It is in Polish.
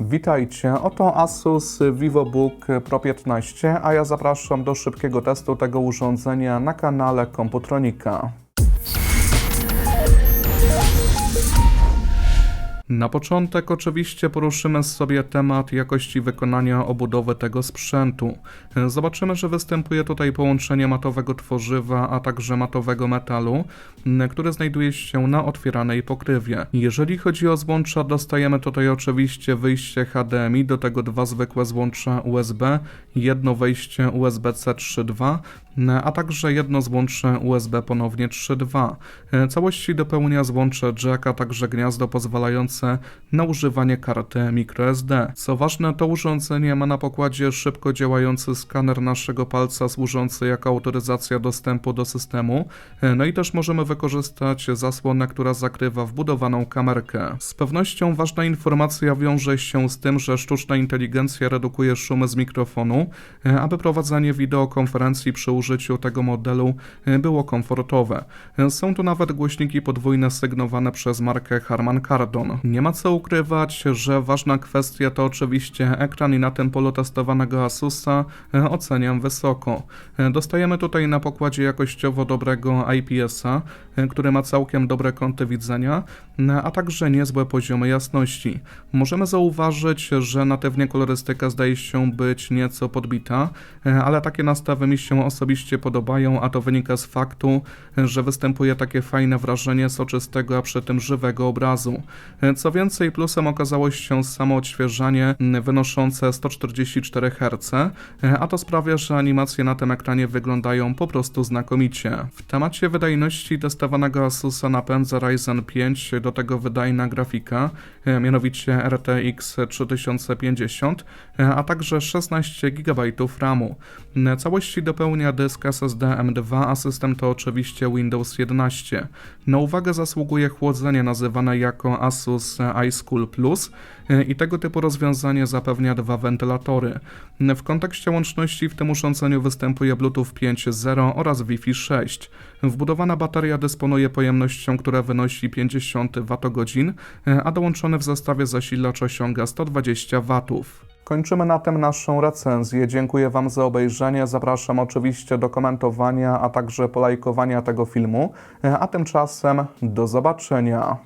Witajcie, oto Asus VivoBook Pro 15, a ja zapraszam do szybkiego testu tego urządzenia na kanale Komputronika. Na początek oczywiście poruszymy sobie temat jakości wykonania obudowy tego sprzętu. Zobaczymy, że występuje tutaj połączenie matowego tworzywa, a także matowego metalu, m, który znajduje się na otwieranej pokrywie. Jeżeli chodzi o złącza, dostajemy tutaj oczywiście wyjście HDMI, do tego dwa zwykłe złącza USB, jedno wejście USB-C 3.2, m, a także jedno złącze USB ponownie 3.2. E, Całości dopełnia złącze jack, a także gniazdo pozwalające na używanie karty microSD. Co ważne, to urządzenie ma na pokładzie szybko działający skaner naszego palca służący jako autoryzacja dostępu do systemu. No i też możemy wykorzystać zasłonę, która zakrywa wbudowaną kamerkę. Z pewnością ważna informacja wiąże się z tym, że sztuczna inteligencja redukuje szumy z mikrofonu, aby prowadzenie wideokonferencji przy użyciu tego modelu było komfortowe. Są tu nawet głośniki podwójne sygnowane przez markę Harman Kardon. Nie ma co ukrywać, że ważna kwestia to oczywiście ekran i na tym polu testowanego Asusa e, oceniam wysoko. E, Dostajemy tutaj na pokładzie jakościowo dobrego IPS-a, e, który ma całkiem dobre kąty widzenia, a także niezłe poziomy jasności. Możemy zauważyć, że natywnie kolorystyka zdaje się być nieco podbita, ale takie nastawy mi się osobiście podobają, a to wynika z faktu, że występuje takie fajne wrażenie soczystego, a przy tym żywego obrazu. Co więcej, plusem okazało się samo odświeżanie wynoszące 144 Hz, a to sprawia, że animacje na tym ekranie wyglądają po prostu znakomicie. W temacie wydajności testowanego Asusa napędza Ryzen 5 do tego wydajna grafika, mianowicie RTX 3050, e, a także 16 GB RAMu. Całości dopełnia dysk SSD M2, a system to oczywiście Windows 11. Na uwagę zasługuje chłodzenie nazywane jako Asus iSchool Plus e, i tego typu rozwiązanie zapewnia dwa wentylatory. W kontekście łączności w tym urządzeniu występuje Bluetooth 5.0 oraz Wi-Fi 6. Wbudowana bateria dysponuje pojemnością, która wynosi 50 Wh, e, a dołączony w zestawie zasilacz osiąga 120 W. Kończymy na tym naszą recenzję. Dziękuję Wam za obejrzenie. Zapraszam oczywiście do komentowania, a także polajkowania tego filmu. E, A tymczasem do zobaczenia.